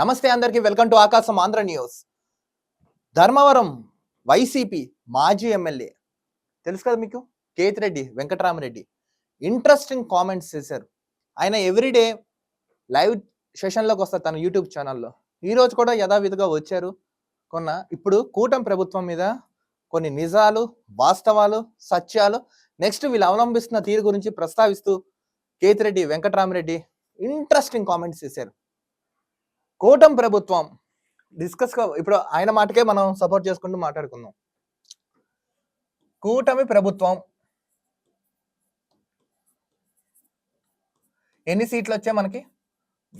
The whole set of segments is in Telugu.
నమస్తే అందరికీ welcome to Aakasam Andhra news. Dharmavaram YCP మాజీ ఎమ్మెల్యే తెలుసు కదా మీకు? కేతిరెడ్డి వెంకటరామరెడ్డి. ఇంట్రెస్టింగ్ కామెంట్స్ చేశారు. ఆయన ఎవ్రీడే లైవ్ సెషన్లోకి వస్తారు తన యూట్యూబ్ ఛానల్లో ఈరోజు కూడా యథావిధిగా వచ్చారు. కొన్న ఇప్పుడు కూటమి ప్రభుత్వం మీద కొన్ని నిజాలు వాస్తవాలు సత్యాలు నెక్స్ట్ వీళ్ళు అవలంబిస్తున్న తీరు గురించి ప్రస్తావిస్తూ కేతిరెడ్డి వెంకటరామరెడ్డి ఇంట్రెస్టింగ్ కామెంట్స్ చేశారు. కూటమి ప్రభుత్వం డిస్కస్ ఇప్పుడు ఆయన మాటకే మనం సపోర్ట్ చేసుకుంటూ మాట్లాడుకుందాం. కూటమి ప్రభుత్వం ఎన్ని సీట్లు వచ్చాయి మనకి?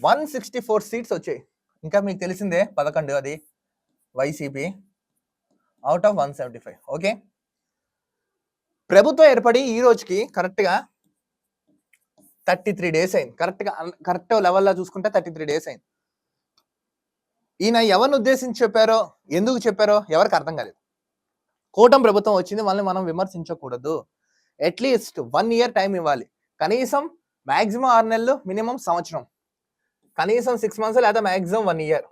వన్ సిక్స్టీ ఫోర్ సీట్స్ వచ్చాయి. ఇంకా మీకు తెలిసిందే పదకొండు అది YCP out of one seventy five okay ప్రభుత్వం ఏర్పడి ఈ రోజుకి కరెక్ట్గా థర్టీ త్రీ డేస్ అయింది. కరెక్ట్గా కరెక్ట్ లెవెల్లో చూసుకుంటే థర్టీ త్రీ డేస్ అయింది. ఈయన ఎవరిని ఉద్దేశించి చెప్పారో ఎందుకు చెప్పారో ఎవరికి అర్థం కాలేదు. కూటమి ప్రభుత్వం వచ్చింది వాళ్ళని మనం విమర్శించకూడదు. At least one year time ఇవ్వాలి. కనీసం మ్యాక్సిమం ఆరు నెలలు మినిమం సంవత్సరం. కనీసం సిక్స్ మంత్స్ లేదా మ్యాక్సిమం వన్ ఇయర్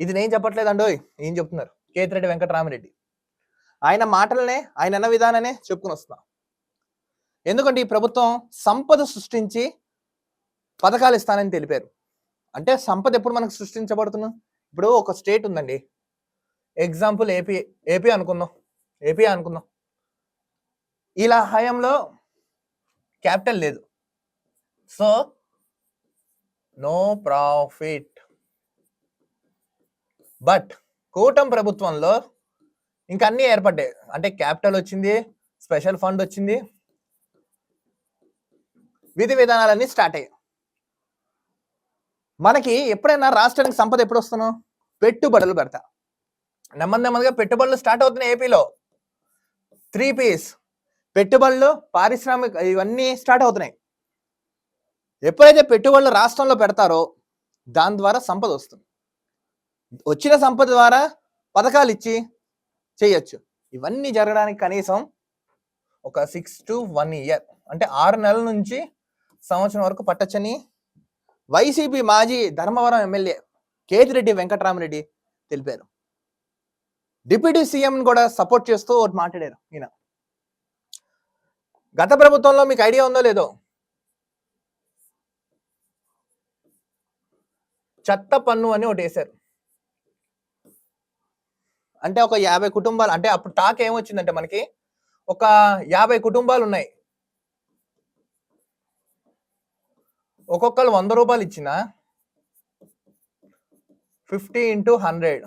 ఇది నేను చెప్పట్లేదండోయ్ ఏం చెప్తున్నారు? కేతిరెడ్డి వెంకటరామిరెడ్డి. ఆయన మాటలనే ఆయన అన్న విధాననే చెప్పుకుని వస్తున్నా. ఎందుకంటే ఈ ప్రభుత్వం సంపద సృష్టించి పథకాలు ఇస్తానని తెలిపారు. అంటే సంపద ఎప్పుడు మనకు సృష్టించబడుతున్నా? ఇప్పుడు ఒక స్టేట్ ఉందండి. ఎగ్జాంపుల్ ఏపీ ఏపీ అనుకుందాం. ఏపీ అనుకుందాం. ఇలా హయాంలో క్యాపిటల్ లేదు. So no profit. బట్ కూటమి ప్రభుత్వంలో ఇంకా అన్నీ ఏర్పడ్డాయి. అంటే క్యాపిటల్ వచ్చింది స్పెషల్ ఫండ్ వచ్చింది. విధి విధానాలన్నీ స్టార్ట్ అయ్యాయి. మనకి ఎప్పుడైనా రాష్ట్రానికి సంపద ఎప్పుడు వస్తున్నావు పెట్టుబడులు పెడతా. నెమ్మది నెమ్మదిగా పెట్టుబడులు స్టార్ట్ అవుతున్నాయి ఏపీలో. త్రీ పీస్ పెట్టుబడులు పారిశ్రామిక ఇవన్నీ స్టార్ట్ అవుతున్నాయి. ఎప్పుడైతే పెట్టుబడులు రాష్ట్రంలో పెడతారో దాని ద్వారా సంపద వస్తుంది. వచ్చిన సంపద ద్వారా పథకాలు ఇచ్చి చేయొచ్చు. ఇవన్నీ జరగడానికి కనీసం ఒక సిక్స్ టు వన్ ఇయర్ అంటే ఆరు నెలల నుంచి సంవత్సరం వరకు పట్టచ్చని వైసీపీ మాజీ ధర్మవరం ఎమ్మెల్యే కేతిరెడ్డి వెంకటరామరెడ్డి తెలిపారు. డిప్యూటీ సీఎం కూడా సపోర్ట్ చేస్తూ ఒకటి మాట్లాడారు ఈయన. గత ప్రభుత్వంలో మీకు ఐడియా ఉందో లేదో? చెత్త పన్ను అని ఒకటి వేశారు. అంటే ఒక యాభై కుటుంబాలు అంటే అప్పుడు టాక్ ఏమొచ్చిందంటే మనకి ఒక యాభై కుటుంబాలు ఉన్నాయి. ఒక్కొక్కరు వంద రూపాయలు ఇచ్చిన ఫిఫ్టీ ఇంటూ హండ్రెడ్.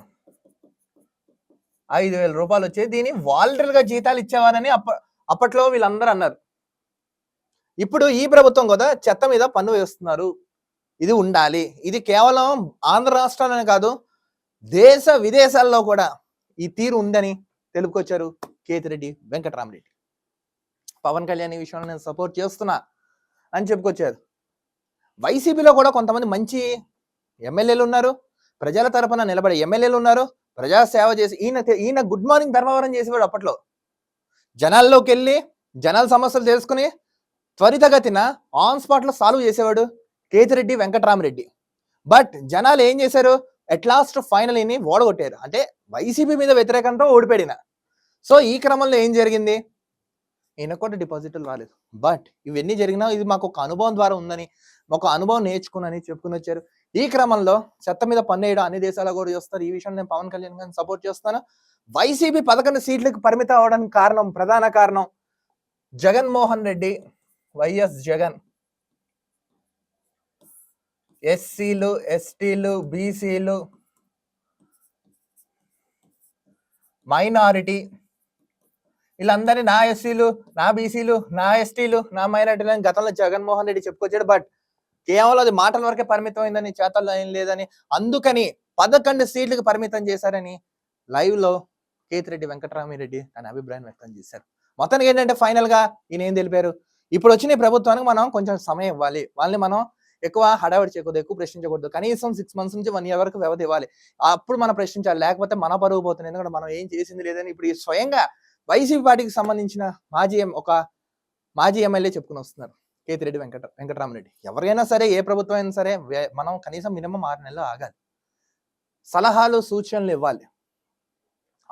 ఐదు వేల రూపాయలు వచ్చాయి దీని వాలంటరీగా జీతాలు ఇచ్చేవారని అప్ప అప్పట్లో వీళ్ళందరూ అన్నారు. ఇప్పుడు ఈ ప్రభుత్వం కదా చెత్త మీద పన్ను వేస్తున్నారు. ఇది ఉండాలి. ఇది కేవలం ఆంధ్ర రాష్ట్రాలనే కాదు దేశ విదేశాల్లో కూడా ఈ తీరు ఉందని తెలుపుకొచ్చారు కేతిరెడ్డి వెంకటరామరెడ్డి. పవన్ కళ్యాణ్ ఈ విషయంలో నేను సపోర్ట్ చేస్తున్నా అని చెప్పుకొచ్చారు. వైసీపీలో కూడా కొంతమంది మంచి ఎమ్మెల్యేలు ఉన్నారు. ప్రజల తరపున నిలబడే ఎమ్మెల్యేలు ఉన్నారు. ప్రజా సేవ చేసి ఈయన ఈయన గుడ్ మార్నింగ్ ధర్మవరం చేసేవాడు అప్పట్లో. జనాల్లోకి వెళ్ళి జనాల సమస్యలు తెలుసుకుని త్వరితగతిన ఆన్ స్పాట్లో సాల్వ్ చేసేవాడు కేతిరెడ్డి వెంకటరామరెడ్డి. బట్ జనాలు ఏం చేశారు? అట్ లాస్ట్ ఫైనల్ని ఓడగొట్టారు. అంటే వైసీపీ మీద వ్యతిరేకంతో ఓడిపోయిన సో ఈ క్రమంలో ఏం జరిగింది? ఈయన కూడా డిపాజిట్లు రాలేదు. బట్ ఇవన్నీ జరిగినా ఇది మాకు ఒక అనుభవం ద్వారా ఉందని మాకు అనుభవం నేర్చుకునని చెప్పుకుని వచ్చారు. ఈ క్రమంలో చెత్త మీద పన్ను వేయడం అన్ని దేశాలు కూడా చేస్తారు. ఈ విషయం నేను పవన్ కళ్యాణ్ గారిని సపోర్ట్ చేస్తాను. వైసీపీ పదకొండు సీట్లకు పరిమితం అవడానికి కారణం ప్రధాన కారణం జగన్మోహన్ రెడ్డి వైఎస్ జగన్. ఎస్సీలు ఎస్టీలు బీసీలు మైనారిటీ వీళ్ళందరినీ నా ఎస్సీలు నా బీసీలు నా ఎస్టీలు నా మైనార్టీలు అని గతంలో జగన్మోహన్ రెడ్డి చెప్పుకొచ్చాడు. బట్ కేవలం అది మాటల వరకే పరిమితం అయిందని చేతల్లో ఏం లేదని అందుకని పదకొండు సీట్లకు పరిమితం చేశారని లైవ్లో కేతిరెడ్డి వెంకటరామిరెడ్డి తన అభిప్రాయం వ్యక్తం చేశారు. మొత్తానికి ఏంటంటే ఫైనల్గా ఈయన ఏం తెలిపారు? ఇప్పుడు వచ్చిన ఈ ప్రభుత్వానికి మనం కొంచెం సమయం ఇవ్వాలి. వాళ్ళని మనం ఎక్కువ హడావిడి చేయకూడదు ఎక్కువ ప్రశ్నించకూడదు. కనీసం సిక్స్ మంత్స్ నుంచి వన్ ఇయర్ వరకు వ్యవధి ఇవ్వాలి. అప్పుడు మనం ప్రశ్నించాలి. లేకపోతే మన పరుగు పోతుంది. ఎందుకంటే మనం ఏం చేసింది లేదని ఇప్పుడు ఈ స్వయంగా వైసీపీ పార్టీకి సంబంధించిన మాజీ ఎం- ఒక మాజీ ఎమ్మెల్యే చెప్పుకుని వస్తున్నారు. కేతిరెడ్డి వెంకట వెంకటరామరెడ్డి. ఎవరైనా సరే ఏ ప్రభుత్వం అయినా సరే వే- మనం కనీసం మినిమం ఆరు నెలలు ఆగాలి. సలహాలు సూచనలు ఇవ్వాలి.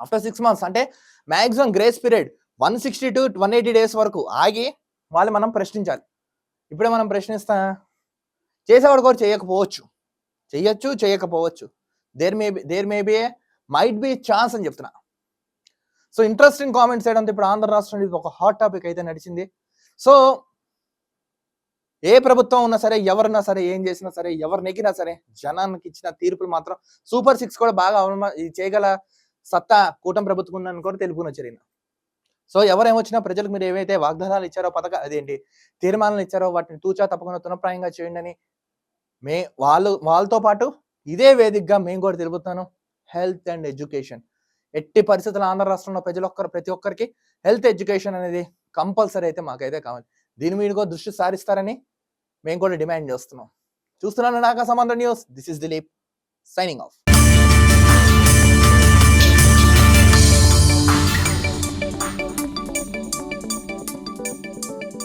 ఆఫ్టర్ సిక్స్ మంత్స్ అంటే maximum grace period one sixty to one eighty days వరకు ఆగి వాళ్ళు మనం ప్రశ్నించాలి. ఇప్పుడే మనం ప్రశ్నిస్తా చేసేవాడు కూడా చేయకపోవచ్చు. చెయ్యొచ్చు చేయకపోవచ్చు. There may there may be might be chance అని చెప్తున్నా. సో ఇంట్రెస్టింగ్ కామెంట్స్ చేయడంతో ఇప్పుడు ఆంధ్ర రాష్ట్రం ఇది ఒక హాట్ టాపిక్ అయితే నడిచింది. సో ఏ ప్రభుత్వం ఉన్నా సరే ఎవరున్నా సరే ఏం చేసినా సరే ఎవరు నెగ్గినా సరే జనానికి ఇచ్చిన తీర్పులు మాత్రం సూపర్ సిక్స్ కూడా బాగా ఇది చేయగల సత్తా కూటమి ప్రభుత్వం ఉందని కూడా తెలుపుకుని వచ్చారు సో ఎవరేమొచ్చినా ప్రజలకు మీరు ఏవైతే వాగ్దానాలు ఇచ్చారో పథక అదేంటి తీర్మానాలు ఇచ్చారో వాటిని తూచా తప్పకుండా తునప్రాయంగా చేయండి అని మే వాళ్ళు వాళ్ళతో పాటు ఇదే వేదికగా మేము కూడా తెలుపుతాను హెల్త్ అండ్ ఎడ్యుకేషన్ ఎట్టి పరిస్థితుల్లో ఆంధ్ర రాష్ట్రంలో ప్రజలు ఒక్కరు ప్రతి ఒక్కరికి హెల్త్ ఎడ్యుకేషన్ అనేది కంపల్సరీ అయితే మాకైతే కావాలి. దీని మీద కూడా దృష్టి సారిస్తారని మేము కూడా డిమాండ్ చేస్తున్నాం. చూస్తున్నాను నాకు సంబంధం news? This is Dilip signing off.